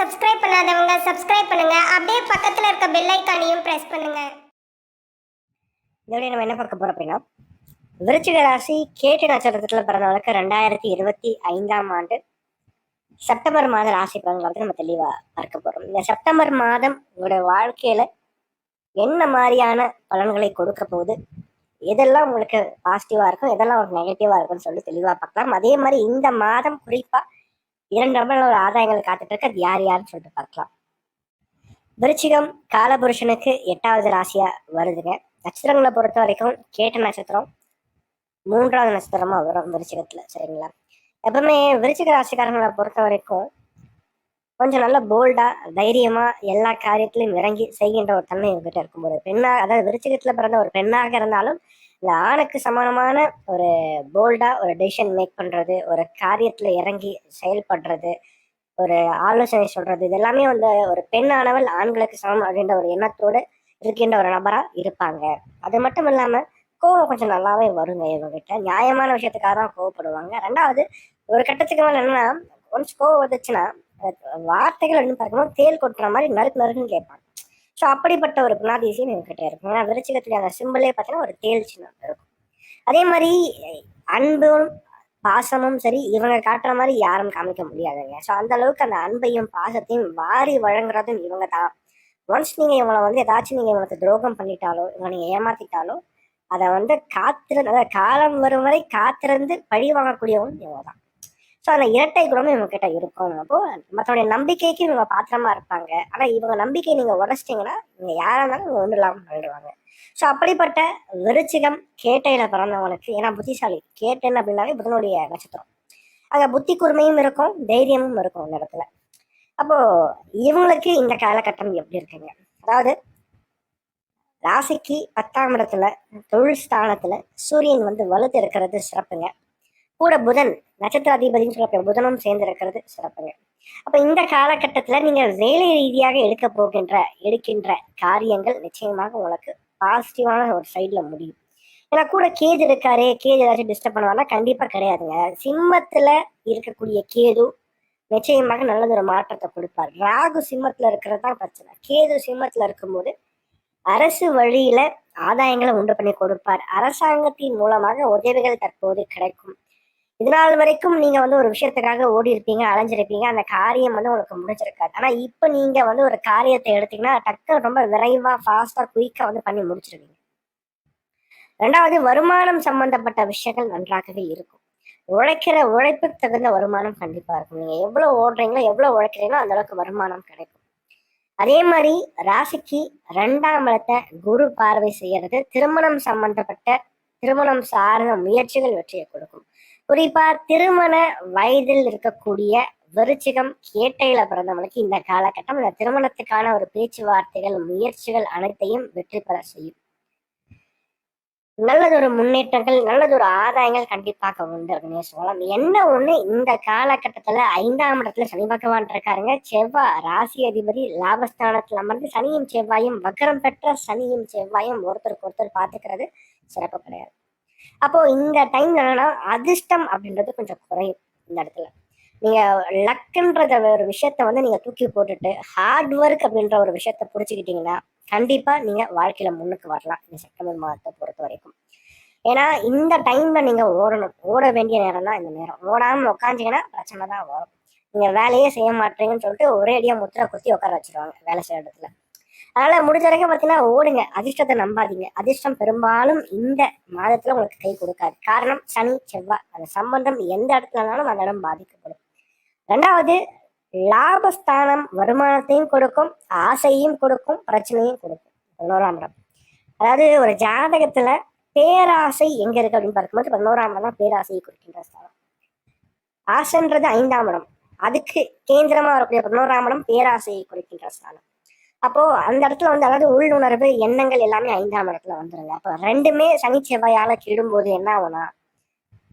Subscribe பண்ணாதவங்க subscribe பண்ணுங்க. அப்படியே பக்கத்துல இருக்க பெல் ஐக்கானையும் பிரஸ் பண்ணுங்க. இதோட நம்ம என்ன பார்க்க போறோம் அப்படின்னா விருச்சிக ராசி கேட்டு நட்சத்திரத்துல பிறந்தவளுக்கு ரெண்டாயிரத்தி இருபத்தி ஐந்தாம் ஆண்டு செப்டம்பர் மாத ராசி பலன்களை வந்து நம்ம தெளிவா பார்க்க போறோம். இந்த செப்டம்பர் மாதம் உங்களுடைய வாழ்க்கையில என்ன மாதிரியான பலன்களை கொடுக்க போகுது? எதெல்லாம் உங்களுக்கு பாசிட்டிவா இருக்கும் எதெல்லாம் உங்களுக்கு நெகட்டிவா இருக்கும்னு சொல்லி தெளிவா பார்க்கலாம். அதே மாதிரி இந்த மாதம் குறிப்பா இரண்டு நபர்கள் ஒரு ஆதாயங்கள் காத்துட்டு இருக்கு அது யார் யாருன்னு சொல்லிட்டு பார்க்கலாம். விருச்சிகம் காலபுருஷனுக்கு எட்டாவது ராசியா வருதுங்க. நட்சத்திரங்களை பொறுத்த வரைக்கும் கேட்ட நட்சத்திரம் மூன்றாவது நட்சத்திரமா வரும் விருச்சிகத்துல சரிங்களா? எப்பவுமே விருச்சிக ராசிக்காரங்களை பொறுத்த வரைக்கும் கொஞ்சம் நல்ல போல்டா தைரியமா எல்லா காரியத்திலையும் இறங்கி செய்கின்ற ஒரு தன்மை இவங்ககிட்ட இருக்கும்போது. பெண்ணா அதாவது விருச்சிகத்துல பிறந்த ஒரு பெண்ணாக இருந்தாலும் இந்த ஆணுக்கு சமானமான ஒரு போல்டா ஒரு டெசிஷன் மேக் பண்றது ஒரு காரியத்துல இறங்கி செயல்படுறது ஒரு ஆலோசனை சொல்றது இது எல்லாமே வந்து ஒரு பெண்ணானவள் ஆண்களுக்கு சமம் அப்படின்ற ஒரு எண்ணத்தோடு இருக்கின்ற ஒரு நபரா இருப்பாங்க. அது மட்டும் இல்லாம கோவம் கொஞ்சம் நல்லாவே வருங்க இவங்ககிட்ட. நியாயமான விஷயத்துக்காக தான் கோவப்படுவாங்க. ரெண்டாவது ஒரு கட்டத்துக்கு மேலே என்னன்னா ஒன்ஸ் கோவம் வந்துச்சுன்னா வார்த்தைகள் அப்படின்னு பார்க்கும்போது தேல் கொட்டுற மாதிரி நறுக்கு நறுக்குன்னு கேட்பாங்க. ஸோ அப்படிப்பட்ட ஒரு குணாதிசயம் இவங்ககிட்ட இருக்கும். ஏன்னா விருச்சிகத்துல அந்த சிம்பிளே பார்த்தீங்கன்னா ஒரு தேல் சின்னம் இருக்கும். அதே மாதிரி அன்பும் பாசமும் சரி இவங்க காட்டுற மாதிரி யாரும் காமிக்க முடியாதுங்க. ஸோ அந்த அளவுக்கு அந்த அன்பையும் பாசத்தையும் வாரி வழங்குறதும் இவங்க தான். ஒன்ஸ் நீங்க இவங்களை வந்து ஏதாச்சும் நீங்க இவங்களுக்கு துரோகம் பண்ணிட்டாலோ இவங்க நீங்க ஏமாத்திட்டாலோ அதை வந்து காத்திருந்து அதாவது காலம் வரும் வரை காத்திருந்து பழி வாங்கக்கூடியவங்க இவங்க தான். ஸோ அந்த இரட்டை குணமும் இவங்க கிட்ட இருக்கும். அப்போ மற்றவடைய நம்பிக்கைக்கு இவங்க பாத்திரமா இருப்பாங்க. ஆனா இவங்க நம்பிக்கை நீங்க உடச்சிட்டீங்கன்னா நீங்க யாரா இருந்தாலும் இவங்க ஒன்றும் இல்லாமல் பண்ணிடுவாங்க ஸோ அப்படிப்பட்ட விருச்சிகம் கேட்டையில பிறந்தவங்களுக்கு ஏன்னா புத்திசாலி கேட்டன் அப்படின்னாலே புதனுடைய நட்சத்திரம். அங்க புத்தி கூர்மையும் இருக்கும் தைரியமும் இருக்கும் அந்த இடத்துல. அப்போ இவங்களுக்கு இந்த காலகட்டம் எப்படி இருக்குங்க? அதாவது ராசிக்கு பத்தாம் இடத்துல தொழில் ஸ்தானத்துல சூரியன் வந்து வலுத்து இருக்கிறது சிறப்புங்க. கூட புதன் நட்சத்திர அதிபதினு சொல்லக்கூடிய புதனும் சேர்ந்து இருக்கிறது சிறப்புங்க. அப்போ இந்த காலகட்டத்தில் நீங்கள் வேலை ரீதியாக எடுக்க போகின்ற எடுக்கின்ற காரியங்கள் நிச்சயமாக உங்களுக்கு பாசிட்டிவான ஒரு சைடில் முடியும். ஏன்னா கூட கேது இருக்காரு கேது ஏதாச்சும் டிஸ்டர்ப் பண்ணுவாங்கன்னா கண்டிப்பாக கிடையாதுங்க. சிம்மத்தில் இருக்கக்கூடிய கேது நிச்சயமாக நல்லது ஒரு மாற்றத்தை கொடுப்பார். ராகு சிம்மத்தில் இருக்கிறது தான் பிரச்சனை. கேது சிம்மத்தில் இருக்கும்போது அரசு வழியில ஆதாயங்களை உண்டு பண்ணி கொடுப்பார். அரசாங்கத்தின் மூலமாக உதவிகள் தற்போது கிடைக்கும். இதனால் வரைக்கும் நீங்க வந்து ஒரு விஷயத்துக்காக ஓடி இருப்பீங்க அலைஞ்சிருப்பீங்க. அந்த காரியம் வந்து உங்களுக்கு முடிஞ்சிருக்காது. ஆனா இப்ப நீங்க வந்து ஒரு காரியத்தை எடுத்தீங்கன்னா டக்கு ரொம்ப விரைவா ஃபாஸ்டா குயிக்கா வந்து பண்ணி முடிச்சிருவீங்க. ரெண்டாவது வருமானம் சம்பந்தப்பட்ட விஷயங்கள் நன்றாகவே இருக்கும். உழைக்கிற உழைப்புக்கு தகுந்த வருமானம் கண்டிப்பா இருக்கும். நீங்க எவ்வளவு ஓடுறீங்களோ எவ்வளவு உழைக்கிறீங்களோ அந்த அளவுக்கு வருமானம் கிடைக்கும். அதே மாதிரி ராசிக்கு ரெண்டாம் இடத்தை குரு பார்வை செய்யறது திருமணம் சம்பந்தப்பட்ட திருமணம் சார்ந்த முயற்சிகள் வெற்றியை கொடுக்கும். குறிப்பா திருமண வயதில் இருக்கக்கூடிய விருச்சிகம் கேட்டையில பிறந்தவங்களுக்கு இந்த காலகட்டம் இந்த திருமணத்துக்கான ஒரு பேச்சுவார்த்தைகள் முயற்சிகள் அனைத்தையும் வெற்றி பெற செய்யும். நல்லதொரு முன்னேற்றங்கள் நல்லதொரு ஆதாயங்கள் கண்டிப்பாக உண்டு அப்படின்னு சொல்லலாம். என்ன ஒண்ணு இந்த காலகட்டத்துல ஐந்தாம் இடத்துல சனி பகவான் இருக்காருங்க. செவ்வாய் ராசி அதிபதி லாபஸ்தானத்துல அமர்ந்து சனியும் செவ்வாயும் வக்கரம் பெற்ற சனியும் செவ்வாயும் ஒருத்தருக்கு ஒருத்தர் பாத்துக்கிறது சிறப்பு கிடையாது. அப்போ இந்த டைம்ல என்னன்னா அதிர்ஷ்டம் அப்படின்றது கொஞ்சம் குறையும் இந்த இடத்துல. நீங்க லக்குன்றத ஒரு விஷயத்த வந்து நீங்க தூக்கி போட்டுட்டு ஹார்ட் ஒர்க் அப்படின்ற ஒரு விஷயத்த புடிச்சுக்கிட்டீங்கன்னா கண்டிப்பா நீங்க வாழ்க்கையில முன்னுக்கு வரலாம். இந்த செப்டம்பர் மாதத்தை பொறுத்த வரைக்கும். ஏன்னா இந்த டைம்ல நீங்க ஓடணும். ஓட வேண்டிய நேரம் தான் இந்த நேரம். ஓடாம உட்காந்தீங்கன்னா பிரச்சனை தான் வரும். நீங்க வேலையே செய்ய மாட்டீங்கன்னு சொல்லிட்டு ஒரே அடியா முத்திரை குத்தி உட்கார வச்சிருவாங்க வேலை செய்யற இடத்துல. அதனால முடிஞ்ச வரைக்கும் பார்த்தீங்கன்னா ஓடுங்க. அதிர்ஷ்டத்தை நம்பாதீங்க. அதிர்ஷ்டம் பெரும்பாலும் இந்த மாதத்துல உங்களுக்கு கை கொடுக்காது. காரணம் சனி செவ்வாய் அந்த சம்பந்தம் எந்த இடத்துலனாலும் அந்த இடம் பாதிக்கப்படும். ரெண்டாவது லாபஸ்தானம் வருமானத்தையும் கொடுக்கும் ஆசையும் கொடுக்கும் பிரச்சனையும் கொடுக்கும். பதினோராம் இடம். அதாவது ஒரு ஜாதகத்துல பேராசை எங்க இருக்கு அப்படின்னு பார்க்கும்போது பதினோராம் இடம் தான் பேராசையை குறிக்கின்ற ஸ்தானம். ஆசைன்றது ஐந்தாம் இடம். அதுக்கு கேந்திரமா வரக்கூடிய பதினோராம் இடம் பேராசையை குறிக்கின்ற ஸ்தானம். அப்போ அந்த இடத்துல வந்து அதாவது உள்ளுணர்வு எண்ணங்கள் எல்லாமே ஐந்தாம் இடத்துல வந்துருங்க. அப்போ ரெண்டுமே சனி செவ்வாயால கிடும்போது என்ன ஆகும்னா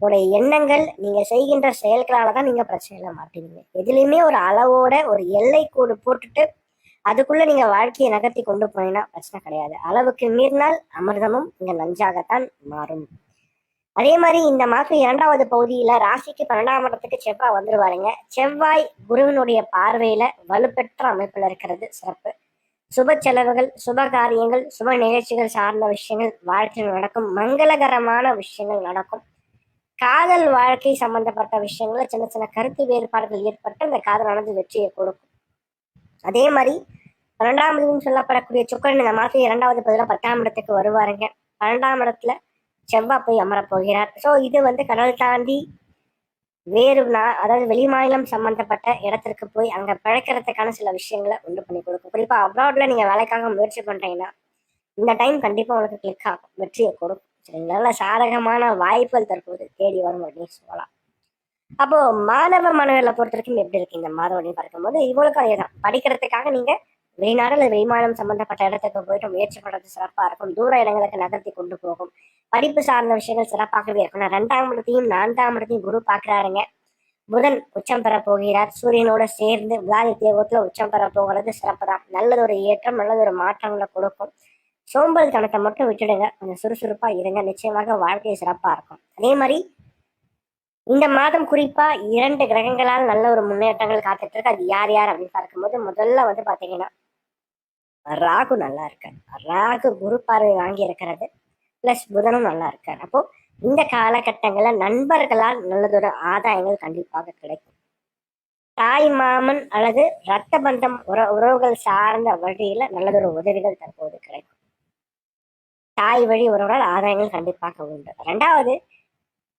உங்களுடைய எண்ணங்கள் நீங்க செய்கின்ற செயல்களால தான் நீங்க பிரச்சனையில மாட்டீங்க. எதுலையுமே ஒரு அளவோட ஒரு எல்லை கோடு போட்டுட்டு அதுக்குள்ள நீங்க வாழ்க்கையை நகர்த்தி கொண்டு போனீங்கன்னா பிரச்சனை கிடையாது. அளவுக்கு மீறினால் அமிர்தமும் இங்க நஞ்சாகத்தான் மாறும். அதே மாதிரி இந்த மாதம் இரண்டாவது பகுதியில ராசிக்கு பன்னெண்டாம் இடத்துக்கு செவ்வாய் வந்துருவாருங்க. செவ்வாய் குருவினுடைய பார்வையில வலுப்பெற்ற அமைப்புல இருக்கிறது சிறப்பு. சுப செலவுகள் சுப காரியங்கள் சுப நிகழ்ச்சிகள் சார்ந்த விஷயங்கள் வாழ்க்கையில் நடக்கும் மங்களகரமான விஷயங்கள் நடக்கும். காதல் வாழ்க்கை சம்பந்தப்பட்ட விஷயங்கள்ல சின்ன சின்ன கருத்து வேறுபாடுகள் ஏற்பட்டு அந்த காதலானது வெற்றியை கொடுக்கும். அதே மாதிரி பன்னெண்டாம் இடம்னு சொல்லப்படக்கூடிய சுக்கரன் இந்த மாதம் இரண்டாவது பதில பத்தாம் இடத்துக்கு வருவாருங்க. பன்னெண்டாம் இடத்துல செவ்வாய் போய் அமரப் போகிறார். ஸோ இது வந்து கடல் தாண்டி வேறு நா அதாவது வெளிமாநிலம் சம்மந்தப்பட்ட இடத்திற்கு போய் அங்க பிழைக்கிறதுக்கான சில விஷயங்களை உண்டு பண்ணி கொடுக்கும். குறிப்பாக அப்ராட்ல நீங்கள் வேலைக்காக முயற்சி பண்ணுறீங்கன்னா இந்த டைம் கண்டிப்பாக உங்களுக்கு கிளிக் ஆகும். வெற்றியை கொடுக்கும். சரிங்களா? நல்ல சாதகமான வாய்ப்புகள் தற்போது தேடி வரும் அப்படின்னு சொல்லலாம். அப்போ மாணவ மாணவர்களை பொறுத்த வரைக்கும் எப்படி இருக்கு? இந்த மாதம் அப்படின்னு பார்க்கும்போது இவங்களுக்கும் அதே தான் படிக்கிறதுக்காக நீங்கள் வெளிநாடு அல்லது வெளிமாநிலம் சம்பந்தப்பட்ட இடத்துக்கு போயிட்டு முயற்சி பண்றது சிறப்பா இருக்கும். தூர இடங்களுக்கு நகர்த்தி கொண்டு போகும். படிப்பு சார்ந்த விஷயங்கள் சிறப்பாகவே இருக்கும். நான் ரெண்டாம் இடத்தையும் நான்காம் இடத்தையும் குரு பார்க்கிறாருங்க. புதன் உச்சம் பெற போகிறார். சூரியனோட சேர்ந்து விலாதி தேவத்துல உச்சம் பெற போகிறது சிறப்பு தான் நல்லது ஒரு ஏற்றம் நல்லது ஒரு மாற்றங்களை கொடுக்கும். சோம்பல் தனத்தை மட்டும் விட்டுடுங்க. கொஞ்சம் சுறுசுறுப்பா இருங்க. நிச்சயமாக வாழ்க்கை சிறப்பா இருக்கும். அதே மாதிரி இந்த மாதம் குறிப்பா இரண்டு கிரகங்களால் நல்ல ஒரு முன்னேற்றங்கள் காத்துட்டு இருக்கு. அது யார் யார் அப்படின்னு பார்க்கும்போது முதல்ல வந்து பாத்தீங்கன்னா ராகு நல்லா இருக்கார். ராகு குரு பார்வை வாங்கி இருக்கிறது. ப்ளஸ் புதனும் நல்லா இருக்கார். அப்போ இந்த காலகட்டங்களில் நண்பர்களால் நல்லதொரு ஆதாயங்கள் கண்டிப்பாக கிடைக்கும். தாய் மாமன் அல்லது ரத்த பந்தம் உற உறவுகள் சார்ந்த வழியில நல்லதொரு உதவிகள் தற்போது கிடைக்கும். தாய் வழி உறவுகளால் ஆதாயங்கள் கண்டிப்பாக உண்டு. ரெண்டாவது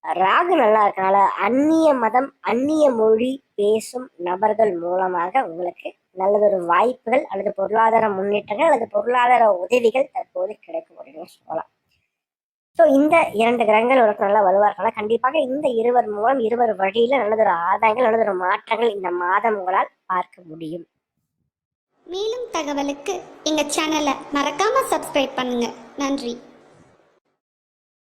ராகு நல்லா இருக்கனால அந்நிய மதம் அந்நிய மொழி பேசும் நபர்கள் மூலமாக உங்களுக்கு நல்லதொரு வாய்ப்புகள் அல்லது பொருளாதார முன்னேற்றங்கள் அல்லது பொருளாதார உதவிகள் தற்போது கிடைக்கும் அப்படின்னு சொல்லலாம். ஸோ இந்த இரண்டு கிரகங்கள் ஒரு நல்லா வருவார்கள் கண்டிப்பாக இந்த இருவர் மூலம் இருவர் வழியில் நல்லதொரு ஆதாயங்கள் நல்லதொரு மாற்றங்கள் இந்த மாதம் உங்களால் பார்க்க முடியும். மேலும் தகவலுக்கு எங்கள் சேனலை மறக்காமல் சப்ஸ்கிரைப் பண்ணுங்கள் நன்றி.